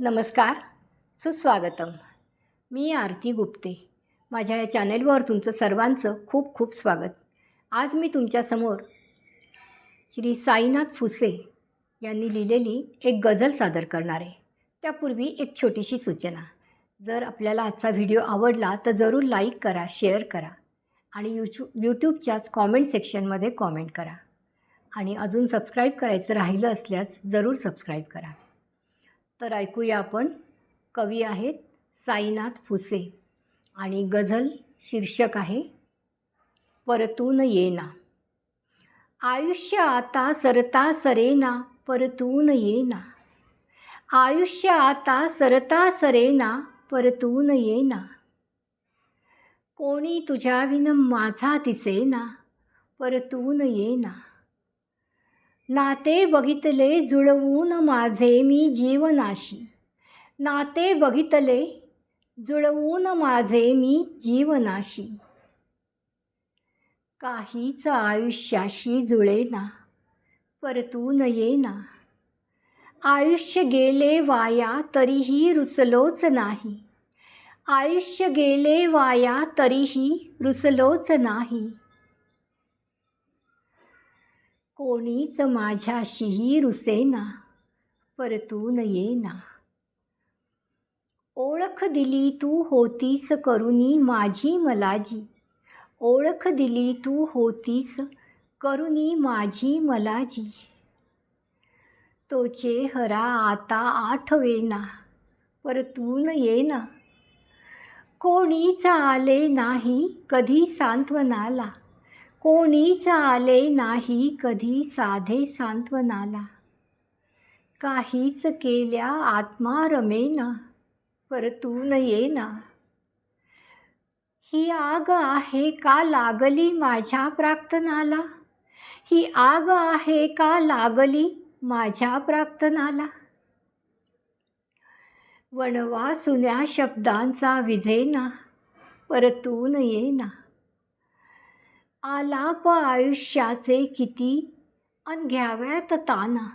नमस्कार सुस्वागतम. मी आरती गुप्ते. माझ्या या चॅनेलवर तुमचं सर्वांचं खूप खूप स्वागत. आज मी तुमच्यासमोर श्री साईनाथ फुसे यांनी लिहिलेली एक गझल सादर करणार आहे. त्यापूर्वी एक छोटीशी सूचना. जर आपल्याला आजचा व्हिडिओ आवडला तर जरूर लाईक करा शेअर करा आणि यूट्यू यूट्यूबच्याच कॉमेंट सेक्शनमध्ये कॉमेंट करा. आणि अजून सबस्क्राईब करायचं राहिलं असल्यास जरूर सबस्क्राईब करा. तर ऐकूया आपण. कवी आहेत साईनाथ फुसे आणि गझल शीर्षक आहे परतून येना आयुष्य आता सरता सरेना परतून येना आयुष्य आता सरता सरेना परतून येना कोणी तुझ्याविन माझा दिसेना परतून येना नाते बघितले जुळवून माझे मी जीवनाशी. नाते बघितले जुळवून माझे मी जीवनाशी. काहीच आयुष्याशी जुळेना परतून येना. आयुष्य गेले वाया तरीही रुचलोच नाही. आयुष्य गेले वाया तरीही रुचलोच नाही. कोणीच माझ्याशीही रुसेना परतून येना ओळख दिली तू होतीस करुणी माझी मलाजी ओळख दिली तू होतीस करुणी माझी मलाजी. तो चेहरा आता आठवेना परतून येना कोणीच आले नाही कधी सांत्वनाला. कोणीच आले नाही कधी साधे सांत्वनाला. काहीच केल्या आत्मा रमेना परतून येना. ही आग आहे का लागली माझ्या प्रार्थनाला? ही आग आहे का लागली माझ्या प्रार्थनाला? वणवा सुन्या शब्दांचा विझेना परतून येना. आलाप आयुष्याचे किती? अन घ्याव्यात ताना.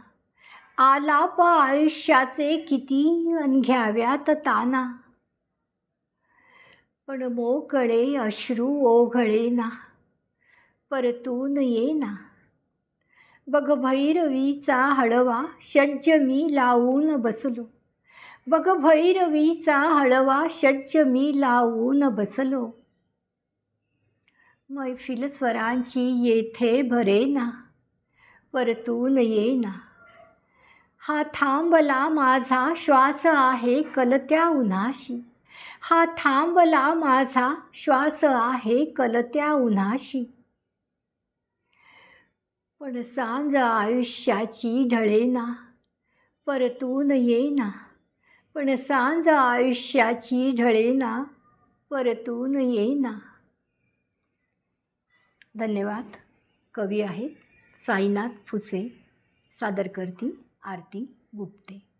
आलाप आयुष्याचे किती? अन घ्याव्यात ताना. पण मोकळे अश्रू ओघळे ना परतून येना. बघ भैरवीचा हळवा षड्ज मी लावून बसलो. बघ भैरवीचा हळवा षड्ज मी लावून बसलो. मैफिल स्वरांची येथे भरेना परतून येना हा थांबला माझा श्वास आहे कलत्या उन्हाशी. हा थांबला माझा श्वास आहे कलत्या उन्हाशी. पण सांज आयुष्याची ढळेना परतून येना पण सांज आयुष्याची ढळेना परतून येना धन्यवाद. कवी आहेत साईनाथ फुसे सादर करती आरती गुप्ते.